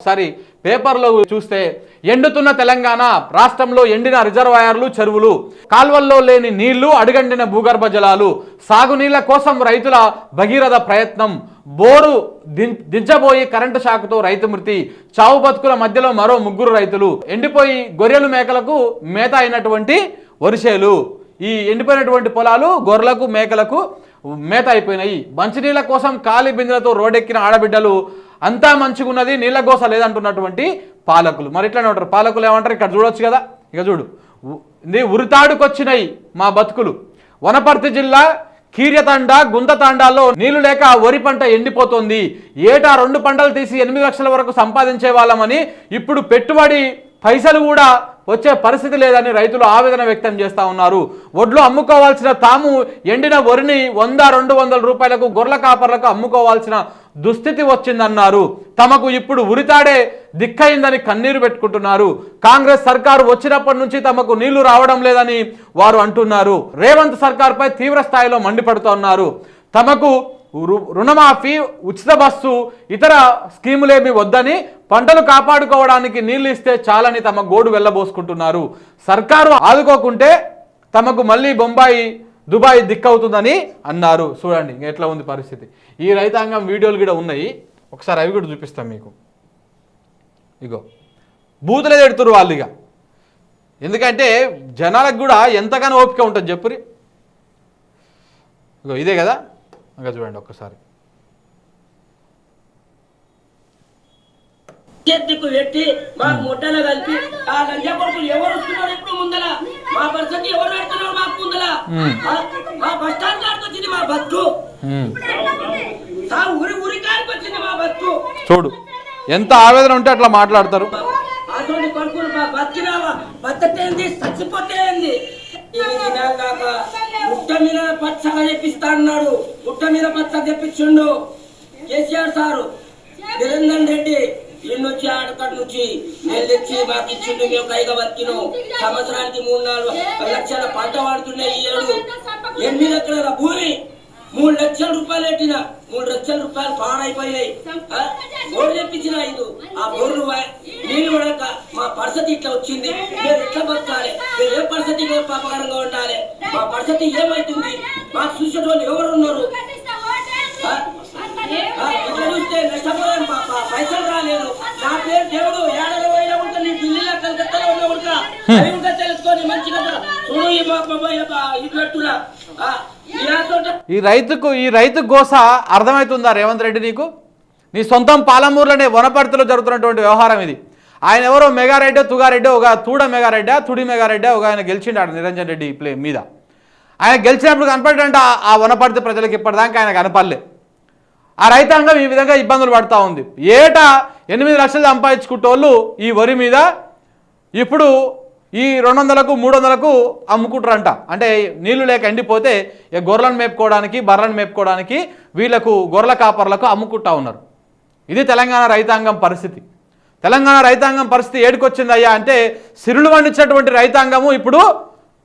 ఒకసారి పేపర్లో చూస్తే ఎండుతున్న తెలంగాణ రాష్ట్రంలో ఎండిన రిజర్వాయర్లు చెరువులు కాల్వల్లో లేని నీళ్ళు అడుగండిన భూగర్భ జలాలు సాగునీళ్ళ కోసం రైతుల భగీరథ ప్రయత్నం బోరు దిం- దించబోయి కరెంటు షాకుతో రైతు మృతి చావు బతుకుల మధ్యలో మరో ముగ్గురు రైతులు ఎండిపోయి గొర్రెలు మేకలకు మేత అయినటువంటి వరిసేలు ఈ ఎండిపోయినటువంటి పొలాలు గొర్రెలకు మేకలకు మేత అయిపోయినాయి. మంచినీళ్ళ కోసం కాలి బిందెలతో రోడ్డెక్కిన ఆడబిడ్డలు అంతా మంచిగున్నది నీళ్ళ గోస లేదంటున్నటువంటి పాలకులు. మరి ఇట్లానే ఉంటారు. పాలకులు ఏమంటారు? ఇక్కడ చూడొచ్చు కదా? ఇక చూడు. ఇది ఉరితాడుకొచ్చినాయి మా బతుకులు. వనపర్తి జిల్లా కీర్యతండ గుంతతాండాల్లో నీళ్ళు లేక వరి పంట ఎండిపోతుంది. ఏటా రెండు పంటలు తీసి ఎనిమిది లక్షల వరకు సంపాదించే వాళ్ళమని ఇప్పుడు పెట్టుబడి పైసలు కూడా వచ్చే పరిస్థితి లేదని రైతులు ఆవేదన వ్యక్తం చేస్తా ఉన్నారు. వడ్లు అమ్ముకోవాల్సిన తాము ఎండిన వరిని వంద రెండు వందల రూపాయలకు గొర్రెల కాపర్లకు అమ్ముకోవాల్సిన దుస్థితి వచ్చిందన్నారు. తమకు ఇప్పుడు ఉరితాడే దిక్కయిందని కన్నీరు పెట్టుకుంటున్నారు. కాంగ్రెస్ సర్కారు వచ్చినప్పటి నుంచి తమకు నీళ్ళు రావడం లేదని వారు అంటున్నారు. రేవంత్ సర్కార్పై తీవ్ర స్థాయిలో మండిపడుతున్నారు. తమకు రు- రుణమాఫీ ఉచిత బస్సు ఇతర స్కీములేమి వద్దని పంటలు కాపాడుకోవడానికి నీళ్ళు ఇస్తే చాలని తమ గోడు వెళ్ళబోసుకుంటున్నారు. సర్కారు ఆదుకోకుంటే తమకు మళ్ళీ బొంబాయి దుబాయ్ దిక్కవుతుందని అన్నారు. చూడండి ఇంక ఎట్లా ఉంది పరిస్థితి. ఈ రైతాంగం వీడియోలు కూడా ఉన్నాయి. ఒకసారి అవి కూడా చూపిస్తాం మీకు. ఇగో బూతులే తిడుతురు వాళ్ళు ఇక ఎందుకంటే జనాలకు కూడా ఎంతగానో ఓపిక ఉంటుంది చెప్పురి ఇగో ఇదే కదా? ఇంకా చూడండి ఒక్కసారి. చేతికు పెట్టి మా ముట్టలో కలిపి ఆ లంజా కొడుకులు ఎవరు వస్తున్నారు ఇప్పుడు ముందల? మా పరిస్థితి ఎవరు పెడుతున్నారు మాకు ముందల? మా- బస్ స్టాండ్ కాడికి వచ్చింది మా బస్సు. ఊరి ఊరి కాడికి వచ్చింది మా బస్సు. చూడు ఎంత ఆవేదన ఉంటే అట్లా మాట్లాడతారు. అటువంటి కొడుకులు మా బతికినావా బతటేంది చచ్చిపోతేంది ఇవి తినాక ముట్ట మీద పచ్చగా తెప్పిస్తా అన్నాడు. ముట్ట మీద పచ్చ తెప్పించిండు. కేసీఆర్ సారు. నిరంజన్ రెడ్డి. ఈయనొచ్చి ఆడకట్ నుంచి నేను తెచ్చి మాకు ఇచ్చిండు మేము కైగా బతికినాం. సంవత్సరానికి మూడు నాలుగు లక్షల పంట వాడుతున్నాయి ఈ ఏడు. ఎనిమిది ఎకరాల భూమి మూడు లక్షల రూపాయలు పెట్టిన మూడు లక్షల రూపాయలు పాడైపోయినాయి? బోర్డు తెప్పించిన ఐదు. ఆ బోర్డు నీళ్ళు పడక మా పరిస్థితి ఇట్లా వచ్చింది. మేము ఎట్లా బతకాలి? మేము ఏ పరిస్థితి పాపకరంగా ఉండాలి? మా పరిస్థితి ఏమైతుంది? మాకు చూసేటోళ్ళు ఎవరు ఉన్నారు ఇట్లా చూస్తే నష్టపోయాను పాప పైసలు రాలేదు. నా పేరు దేవుడు పోయినా ఉంటా నీ ఢిల్లీలో కలకత్తాలో ఉన్నా ఉంటా అవి ఇంకా తెలుసుకొని మంచిగా చూడు ఈ ఇది పెట్టురా ఈ రైతుకు ఈ రైతు గోస అర్థమవుతుందా రేవంత్ రెడ్డి నీకు? నీ సొంతం పాలమూరులోనే వనపర్తిలో జరుగుతున్నటువంటి వ్యవహారం ఇది. ఆయన ఎవరో మెగారెడ్డి తుగారెడ్డి ఒక తూడ మెగారెడ్డి తుడి మెగారెడ్డి ఒక ఆయన గెలిచిండాడు నిరంజన్ రెడ్డి ప్లే మీద. ఆయన గెలిచినప్పుడు కనపడంటే ఆ వనపర్తి ప్రజలకు ఇప్పటిదాకా ఆయన కనపడలే. ఆ రైతాంగం ఈ విధంగా ఇబ్బందులు పడుతూ ఉంది. ఏటా ఎనిమిది లక్షలు సంపాదించుకుంటోళ్ళు ఈ వరి మీద ఇప్పుడు ఈ రెండు వందలకు మూడు వందలకు అమ్ముకుంటారంట అంటే నీళ్ళు లేక ఎండిపోతే గొర్రెలను మేపుకోవడానికి బర్రెలను మేపుకోవడానికి వీళ్ళకు గొర్రెల కాపర్లకు అమ్ముకుంటా ఉన్నారు. ఇది తెలంగాణ రైతాంగం పరిస్థితి. తెలంగాణ రైతాంగం పరిస్థితి ఏడుకొచ్చిందయ్యా అంటే సిరులు వండించినటువంటి రైతాంగము ఇప్పుడు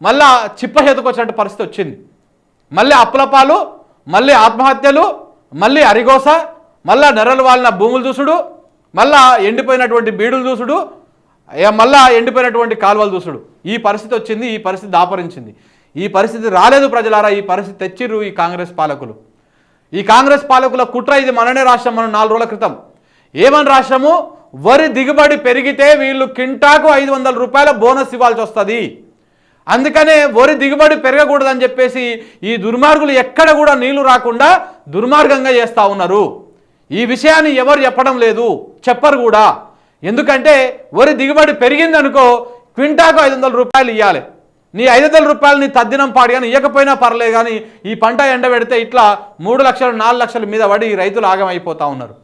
మళ్ళా చిప్ప చేతుకొచ్చినట్టు పరిస్థితి వచ్చింది. మళ్ళీ అప్పులపాలు మళ్ళీ ఆత్మహత్యలు మళ్ళీ అరిగోస మళ్ళా నెర్రలు వాలిన భూములు చూసుడు మళ్ళా ఎండిపోయినటువంటి బీడులు చూసుడు మళ్ళా ఎండిపోయినటువంటి కాలువలు చూసుడు. ఈ పరిస్థితి వచ్చింది ఈ పరిస్థితి దాపరించింది. ఈ పరిస్థితి రాలేదు ప్రజలారా ఈ పరిస్థితి తెచ్చిర్రు ఈ కాంగ్రెస్ పాలకులు. ఈ కాంగ్రెస్ పాలకుల కుట్ర ఇది మననే రాష్ట్రం మనం నాలుగు రోజుల క్రితం. ఏమని రాష్ట్రము? వరి దిగుబడి పెరిగితే వీళ్ళు కింటాకు ఐదు వందల రూపాయల బోనస్ ఇవ్వాల్సి వస్తుంది. అందుకనే వరి దిగుబడి పెరగకూడదని చెప్పేసి ఈ దుర్మార్గులు ఎక్కడ కూడా నీళ్ళు రాకుండా దుర్మార్గంగా చేస్తూ ఉన్నారు. ఈ విషయాన్ని ఎవరు చెప్పడం లేదు. చెప్పరు కూడా. ఎందుకంటే వరి దిగుబడి పెరిగిందనుకో క్వింటాకు ఐదు వందల రూపాయలు ఇవ్వాలి నీ ఐదు వందల రూపాయలు నీ తద్దినం పాడి కానీ ఇవ్వకపోయినా పర్లేదు కానీ ఈ పంట ఎండబెడితే ఇట్లా మూడు లక్షలు నాలుగు లక్షల మీద పడి రైతులు ఆగమైపోతూ ఉన్నారు.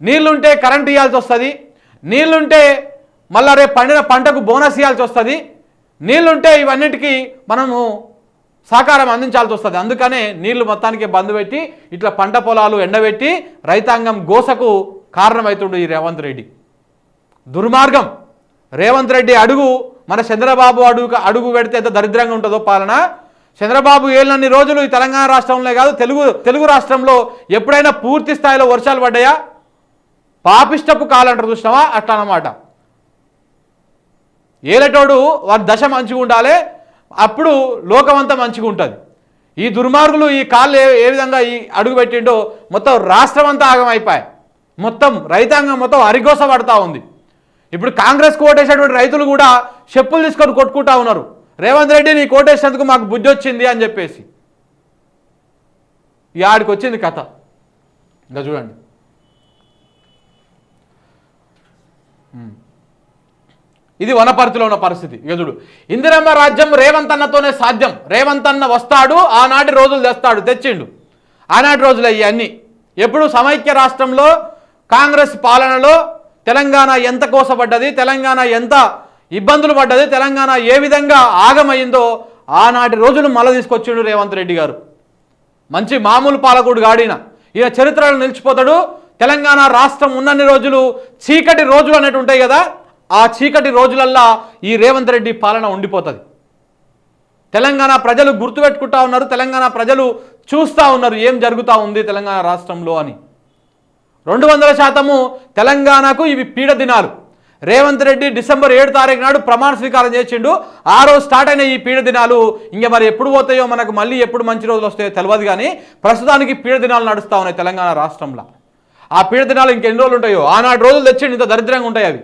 నీళ్ళుంటే కరెంట్ ఇవ్వాల్సి వస్తుంది. నీళ్ళుంటే మళ్ళా రేపు పండిన పంటకు బోనస్ ఇవ్వాల్సి వస్తుంది. నీళ్ళుంటే ఇవన్నిటికీ మనము సహకారం అందించాల్సి వస్తుంది. అందుకనే నీళ్ళు మొత్తానికి బంద్ పెట్టి ఇట్లా పంట పొలాలు ఎండబెట్టి రైతాంగం గోసకు కారణమవుతుండు ఈ రేవంత్ రెడ్డి. దుర్మార్గం. రేవంత్ రెడ్డి అడుగు మన చంద్రబాబు అడుగు అడుగు పెడితే ఎంత దరిద్రంగా ఉంటుందో పాలన. చంద్రబాబు ఏళ్ళన్ని రోజులు ఈ తెలంగాణ రాష్ట్రంలో కాదు తెలుగు తెలుగు రాష్ట్రంలో ఎప్పుడైనా పూర్తి స్థాయిలో వర్షాలు పడ్డాయా? పాపిష్టపు కాలంటారు చూసినావా? అట్లా అన్నమాట. ఏలటోడు వారి దశ మంచిగా ఉండాలి అప్పుడు లోకమంతా మంచిగా ఉంటుంది. ఈ దుర్మార్గులు ఈ కాళ్ళు ఏ ఏ విధంగా ఈ అడుగు పెట్టిండో మొత్తం రాష్ట్రం అంతా ఆగమైపోయాయి మొత్తం రైతాంగం మొత్తం అరిగోస పడతా ఉంది. ఇప్పుడు కాంగ్రెస్ కోటేసినటువంటి రైతులు కూడా చెప్పులు తీసుకొని కొట్టుకుంటా ఉన్నారు. రేవంత్ రెడ్డి నీ కోటేసినందుకు మాకు బుద్ధి వచ్చింది అని చెప్పేసి. ఈ ఆడికి వచ్చింది కథ. ఇంకా చూడండి. ఇది వనపర్తిలో ఉన్న పరిస్థితి. ఇక ఇందిరమ్మ రాజ్యం రేవంత్ అన్నతోనే సాధ్యం. రేవంత్ అన్న వస్తాడు ఆనాటి రోజులు తెస్తాడు తెచ్చిండు. ఆనాటి రోజులు ఇవన్నీ ఎప్పుడు సమైక్య రాష్ట్రంలో కాంగ్రెస్ పాలనలో తెలంగాణ ఎంత కోసపడ్డది తెలంగాణ ఎంత ఇబ్బందులు పడ్డది తెలంగాణ ఏ విధంగా ఆగమైందో ఆనాటి రోజులు మళ్ళీ తీసుకొచ్చిండు రేవంత్ రెడ్డి గారు. మంచి మామూలు పాలకుడు గాడిన. ఈయన చరిత్రలో నిలిచిపోతాడు. తెలంగాణ రాష్ట్రం ఉన్నన్ని రోజులు చీకటి రోజులు అనేటివి ఉంటాయి కదా ఆ చీకటి రోజులల్లా ఈ రేవంత్ రెడ్డి పాలన ఉండిపోతుంది. తెలంగాణ ప్రజలు గుర్తుపెట్టుకుంటా ఉన్నారు తెలంగాణ ప్రజలు చూస్తూ ఉన్నారు ఏం జరుగుతూ ఉంది తెలంగాణ రాష్ట్రంలో అని. రెండు వందల శాతము తెలంగాణకు ఇవి పీడ దినాలు. రేవంత్ రెడ్డి డిసెంబర్ ఏడు తారీఖు నాడు ప్రమాణ స్వీకారం చేసిండు ఆ రోజు స్టార్ట్ అయిన ఈ పీడ దినాలు. ఇంక మరి ఎప్పుడు పోతాయో మనకు మళ్ళీ ఎప్పుడు మంచి రోజులు వస్తాయో తెలియదు కానీ ప్రస్తుతానికి పీడ దినాలు నడుస్తూ ఉన్నాయి తెలంగాణ రాష్ట్రంలో. ఆ పీడ దినాలు ఇంకెన్ని రోజులు ఉంటాయో? ఆనాడు రోజులు తెచ్చిండు ఇంత దరిద్రంగా ఉంటాయి అవి.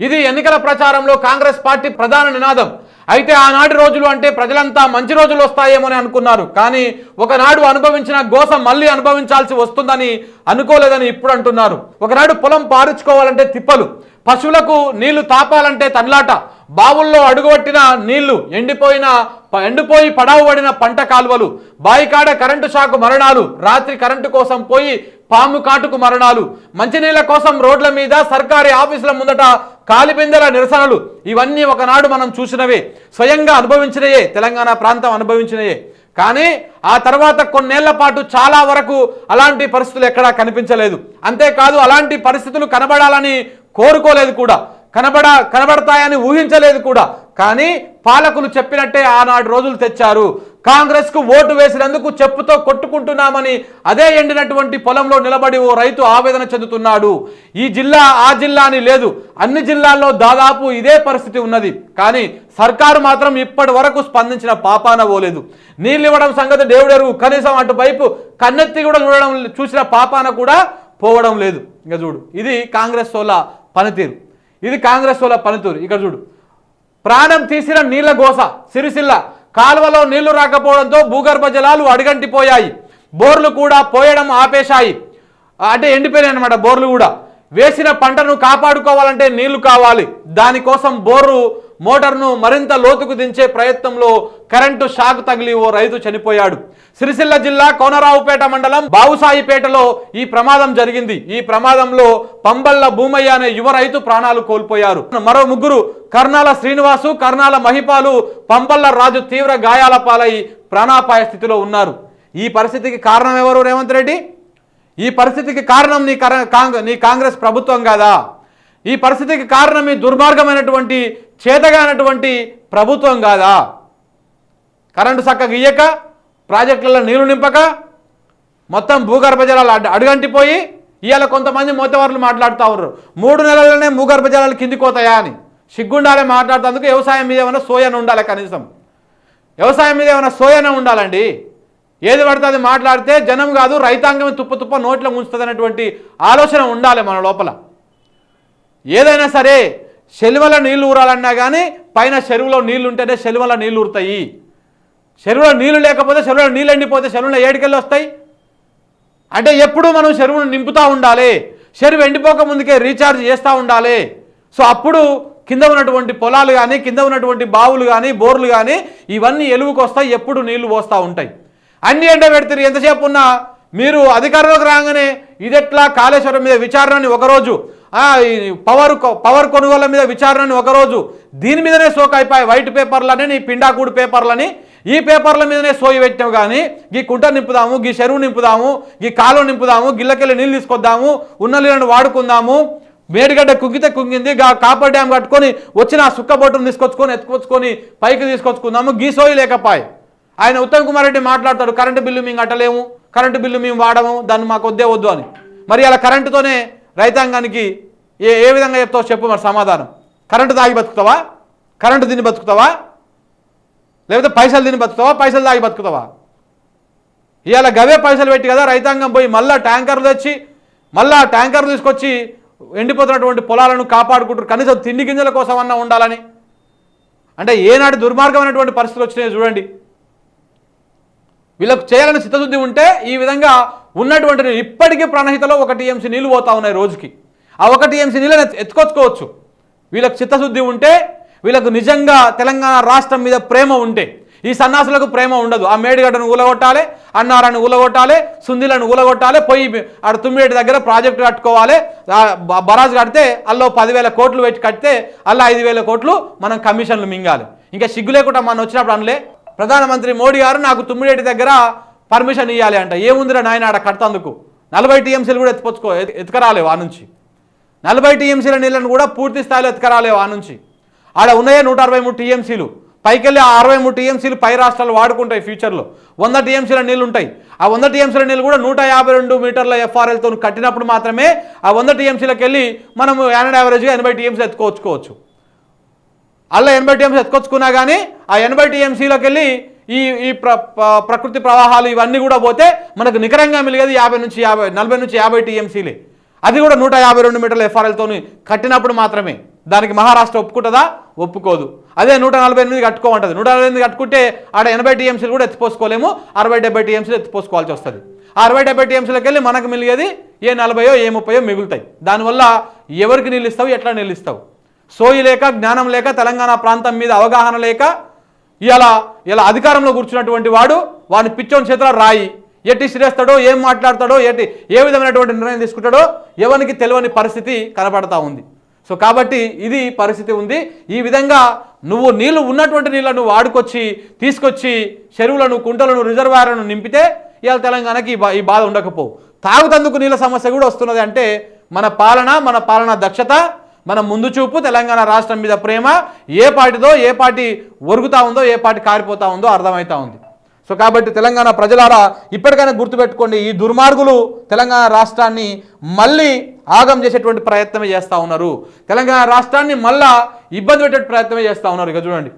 ఇది ఎన్నికల ప్రచారంలో కాంగ్రెస్ పార్టీ ప్రధాన నినాదం. అయితే ఆనాటి రోజులు అంటే ప్రజలంతా మంచి రోజులు వస్తాయేమని అనుకున్నారు. కానీ ఒకనాడు అనుభవించిన గోస మళ్ళీ అనుభవించాల్సి వస్తుందని అనుకోలేదని ఇప్పుడు అంటున్నారు. ఒకనాడు పొలం పారుచుకోవాలంటే తిప్పలు. పశువులకు నీళ్ళు తాపాలంటే తన్లాట. బావుల్లో అడుగుబట్టిన నీళ్ళు ఎండిపోయిన ప- ఎండిపోయి పడావు పడిన పంట కాలువలు. బాయికాడ కరెంటు షాకు మరణాలు. రాత్రి కరెంటు కోసం పోయి పాము కాటుకు మరణాలు మంచినీళ్ళ కోసం రోడ్ల మీద సర్కారీ ఆఫీసుల ముందట కాలిపిందెల నిరసనలు. ఇవన్నీ ఒకనాడు మనం చూసినవే. స్వయంగా అనుభవించినయే తెలంగాణ ప్రాంతం అనుభవించినయే. కానీ ఆ తర్వాత కొన్నేళ్ళ పాటు చాలా వరకు అలాంటి పరిస్థితులు ఎక్కడా కనిపించలేదు. అంతేకాదు అలాంటి పరిస్థితులు కనబడాలని కోరుకోలేదు కూడా. కనబడ కనబడతాయని ఊహించలేదు కూడా. కానీ పాలకులు చెప్పినట్టే ఆనాడు రోజులు తెచ్చారు. కాంగ్రెస్కు ఓటు వేసినందుకు చెప్పుతో కొట్టుకుంటున్నామని అదే ఎండినటువంటి పొలంలో నిలబడి ఓ రైతు ఆవేదన చెందుతున్నాడు. ఈ జిల్లా ఆ జిల్లా అని లేదు. అన్ని జిల్లాల్లో దాదాపు ఇదే పరిస్థితి ఉన్నది. కానీ సర్కారు మాత్రం ఇప్పటి వరకు స్పందించిన పాపాన పోలేదు. నీళ్ళు ఇవ్వడం సంగతి దేవుడెరుగు. కనీసం అటువైపు కన్నెత్తి కూడా చూడడం చూసిన పాపాన కూడా పోవడం లేదు. ఇక చూడు ఇది కాంగ్రెస్ వాళ్ళ పనితీరు. ఇది కాంగ్రెస్ వాళ్ళ పనితీరు. ఇక్కడ చూడు ప్రాణం తీసిన నీళ్ళ గోస సిరిసిల్ల కాలువలో నీళ్ళు రాకపోవడంతో భూగర్భ జలాలు అడుగంటిపోయాయి. బోర్లు కూడా పోయడం ఆపేశాయి. అంటే ఎండిపోయినాయి అనమాట బోర్లు కూడా. వేసిన పంటను కాపాడుకోవాలంటే నీళ్ళు కావాలి. దానికోసం బోరు మోటార్ను మరింత లోతుకు దించే ప్రయత్నంలో కరెంటు షాక్ తగిలి ఓ రైతు చనిపోయాడు. సిరిసిల్ల జిల్లా కోనరావుపేట మండలం బావుసాయిపేటలో ఈ ప్రమాదం జరిగింది. ఈ ప్రమాదంలో పంబల్ల భూమయ్య అనే యువ రైతు ప్రాణాలు కోల్పోయారు. మరో ముగ్గురు కర్నాల శ్రీనివాసు కర్నాల మహిపాలు పంపల్ల రాజు తీవ్ర గాయాల పాలై ప్రాణాపాయ స్థితిలో ఉన్నారు. ఈ పరిస్థితికి కారణం ఎవరు రేవంత్ రెడ్డి? ఈ పరిస్థితికి కారణం నీ కర- నీ కాంగ్రెస్ ప్రభుత్వం కాదా? ఈ పరిస్థితికి కారణం ఈ దుర్మార్గమైనటువంటి చేతగానటువంటి ప్రభుత్వం కాదా? కరెంటు చక్కగా ఇయ్యక ప్రాజెక్టులలో నీళ్ళు నింపక మొత్తం భూగర్భ జలాలు అడ్డు అడుగంటిపోయి ఇవాళ కొంతమంది మోతవారులు మాట్లాడుతూ ఉన్నారు. మూడు నెలలనే భూగర్భ జలాలు కిందికోతాయా అని. సిగ్గుండాలే మాట్లాడుతందుకు వ్యవసాయం మీద ఏమైనా సోయన ఉండాలి కనీసం? వ్యవసాయం మీద ఏమైనా సోయన ఉండాలండి? ఏది పడితే అది మాట్లాడితే జనం కాదు రైతాంగం తుప్ప తుప్ప నోట్లో ముంచుతుంది ఆలోచన ఉండాలి మన లోపల. ఏదైనా సరే చెలువల నీళ్ళు ఊరాలన్నా కానీ పైన చెరువులో నీళ్ళు ఉంటేనే నీళ్ళు నీళ్ళు ఊరుతాయి. చెరువులో నీళ్ళు లేకపోతే చెరువులో నీళ్ళు ఎండిపోతే చెరువులో ఏడికెళ్ళి వస్తాయి. అంటే ఎప్పుడూ మనం చెరువును నింపుతూ ఉండాలి. చెరువు ఎండిపోక ముందుకే రీఛార్జ్ చేస్తూ ఉండాలి. సో అప్పుడు కింద ఉన్నటువంటి పొలాలు కానీ కింద ఉన్నటువంటి బావులు కానీ బోర్లు కానీ ఇవన్నీ ఎలుగుకు వస్తాయి ఎప్పుడు నీళ్ళు పోస్తూ ఉంటాయి. అన్ని ఎండ పెడతారు ఎంతసేపు ఉన్నా మీరు అధికారంలోకి రాగానే ఇదెట్లా కాళేశ్వరం మీద విచారణని ఒకరోజు పవర్ పవర్ కొనుగోళ్ళ మీద విచారణని ఒకరోజు దీని మీదనే సోక్ అయిపోయి వైట్ పేపర్లని నీ పిండాకూడు పేపర్లని ఈ పేపర్ల మీదనే సోయి పెట్టావు కానీ గీ కుంట నింపుదాము గీ చెరువు నింపుదాము గీ కాలువ నింపుదాము గిల్లకెళ్ళి నీళ్ళు తీసుకొద్దాము ఉన్న నీళ్ళని వాడుకుందాము మేడిగడ్డ కుంగితే కుంగింది కాపర్ డ్యామ్ కట్టుకొని వచ్చిన ఆ సుక్క బొట్టును తీసుకొచ్చుకొని ఎత్తుకొచ్చుకొని పైకి తీసుకొచ్చుకుందాము గీ సోయి లేకపాయ్. ఆయన ఉత్తమ్ కుమార్ రెడ్డి మాట్లాడతాడు కరెంటు బిల్లు మేము కట్టలేము కరెంటు బిల్లు మేము వాడము దాన్ని మాకు వద్దే వద్దు అని. మరి అలా కరెంటుతోనే రైతాంగానికి ఏ ఏ విధంగా చెప్తావు చెప్పు మరి సమాధానం. కరెంటు తాగి బతుకుతావా? కరెంటు తిని బతుకుతావా? లేకపోతే పైసలు తిని బతుకుతావా? పైసలు తాగి బతుకుతావా? ఇవాళ గవే పైసలు పెట్టి కదా రైతాంగం పోయి మళ్ళీ ట్యాంకర్లు తెచ్చి మళ్ళీ ట్యాంకర్లు తీసుకొచ్చి ఎండిపోతున్నటువంటి పొలాలను కాపాడుకుంటారు. కనీసం తిండి గింజల కోసం అన్నా ఉండాలని. అంటే ఏనాటి దుర్మార్గమైనటువంటి పరిస్థితులు వచ్చినాయో చూడండి. వీళ్ళకు చేయాలని చిత్తశుద్ధి ఉంటే ఈ విధంగా ఉన్నటువంటి ఇప్పటికీ ప్రాణహితలో ఒక టీఎంసీ నీళ్ళు పోతా ఉన్నాయి రోజుకి. ఆ ఒక టీఎంసీ నీళ్ళని ఎత్తుకొచ్చుకోవచ్చు. వీళ్ళకి చిత్తశుద్ధి ఉంటే వీళ్ళకు నిజంగా తెలంగాణ రాష్ట్రం మీద ప్రేమ ఉంటే ఈ సన్నాసులకు ప్రేమ ఉండదు. ఆ మేడిగడ్డను ఊలగొట్టాలి అన్నారాన్ని ఊలగొట్టాలి సుందిలను ఊలగొట్టాలి పోయి ఆడ తుమ్మిడి దగ్గర ప్రాజెక్టు కట్టుకోవాలి. బరాజ్ కడితే అల్లో పదివేల కోట్లు పెట్టి కడితే అల్ల ఐదు వేల కోట్లు మనం కమిషన్లు మింగాలి. ఇంకా సిగ్గు లేకుండా మనం వచ్చినప్పుడు అనలే. ప్రధానమంత్రి మోడీ గారు నాకు తుమ్మిడేటి దగ్గర పర్మిషన్ ఇవ్వాలి అంట. ఏముందిరా నాయన ఆడ కడతందుకు? నలభై టీఎంసీలు కూడా ఎత్తుకొచ్చుకో ఎత్తుకరాలేవు ఆ నుంచి. నలభై టీఎంసీల నీళ్ళను కూడా పూర్తి స్థాయిలో ఎత్తుకరాలేవు ఆ నుంచి. ఆడ ఉన్నాయే నూట అరవై మూడు టీఎంసీలు. పైకెళ్ళి ఆ అరవై మూడు టీఎంసీలు పై రాష్ట్రాలు వాడుకుంటాయి ఫ్యూచర్లో. వంద టీఎంసీల నీళ్ళు ఉంటాయి ఆ వంద టీఎంసీల నీళ్ళు కూడా నూట యాభై రెండు మీటర్ల ఎఫ్ఆర్ఎల్తో కట్టినప్పుడు మాత్రమే ఆ వంద టీఎంసీలకు వెళ్ళి మనం యానడ్ యావరేజ్గా ఎనభై టీఎంసీ ఎత్తుకోవచ్చుకోవచ్చు. అలా ఎనభై టీఎంసీ ఎత్తుకొచ్చుకున్నా కానీ ఆ ఎనభై టీఎంసీలోకి వెళ్ళి ఈ ఈ ప్ర ప్రకృతి ప్రవాహాలు ఇవన్నీ కూడా పోతే మనకు నికరంగా మిలిగేది యాభై నుంచి యాభై నలభై నుంచి యాభై టీఎంసీలే. అది కూడా నూట యాభై రెండు మీటర్ల ఎఫ్ఆర్ఎల్తో కట్టినప్పుడు మాత్రమే. దానికి మహారాష్ట్ర ఒప్పుకుంటుందా? ఒప్పుకోదు. అదే నూట నలభై ఎనిమిది కట్టుకోమంటుంది. నూట నలభై ఎనిమిది కట్టుకుంటే ఆడ ఎనభై టీఎంసీలు కూడా ఎత్తిపోసుకోలేము. అరవై డెబ్బై టీఎంసీలు ఎత్తిపోసుకోవాల్సి వస్తుంది. ఆ అరవై డెబ్బై టీఎంసీలకు వెళ్ళి మనకు మిలిగేది ఏ నలభయో ఏ ముప్పయో మిగులుతాయి. దానివల్ల ఎవరికి నీళ్ళు ఇస్తావు ఎట్లా నిలుస్తావు ఇస్తావు? సోయి లేక జ్ఞానం లేక తెలంగాణ ప్రాంతం మీద అవగాహన లేక ఇలా ఇలా అధికారంలో కూర్చున్నటువంటి వాడు వాడిని పిచ్చోని చేతిలో రాయి. ఎట్టి సిరేస్తాడో ఏం మాట్లాడతాడో ఎట్టి ఏ విధమైనటువంటి నిర్ణయం తీసుకుంటాడో ఎవరికి తెలియని పరిస్థితి కనబడతా ఉంది. సో కాబట్టి ఇది పరిస్థితి ఉంది. ఈ విధంగా నువ్వు నీళ్ళు ఉన్నటువంటి నీళ్ళను వాడుకొచ్చి తీసుకొచ్చి చెరువులను కుంటలను రిజర్వాయర్లను నింపితే ఇవాళ తెలంగాణకి ఈ బాధ ఉండకపోవు. తాగుతందుకు నీళ్ళ సమస్య కూడా వస్తున్నది అంటే మన పాలన మన పాలన దక్షత మన ముందు చూపు తెలంగాణ రాష్ట్రం మీద ప్రేమ ఏ పార్టీదో ఏ పార్టీ ఒరుగుతా ఉందో ఏ పార్టీ కారిపోతా ఉందో అర్థమవుతా ఉంది. సో కాబట్టి తెలంగాణ ప్రజలారా ఇప్పటికైనా గుర్తుపెట్టుకోండి ఈ దుర్మార్గులు తెలంగాణ రాష్ట్రాన్ని మళ్ళీ ఆగం చేసేటువంటి ప్రయత్నమే చేస్తూ ఉన్నారు. తెలంగాణ రాష్ట్రాన్ని మళ్ళా ఇబ్బంది పెట్టే ప్రయత్నమే చేస్తూ ఉన్నారు. ఇక చూడండి.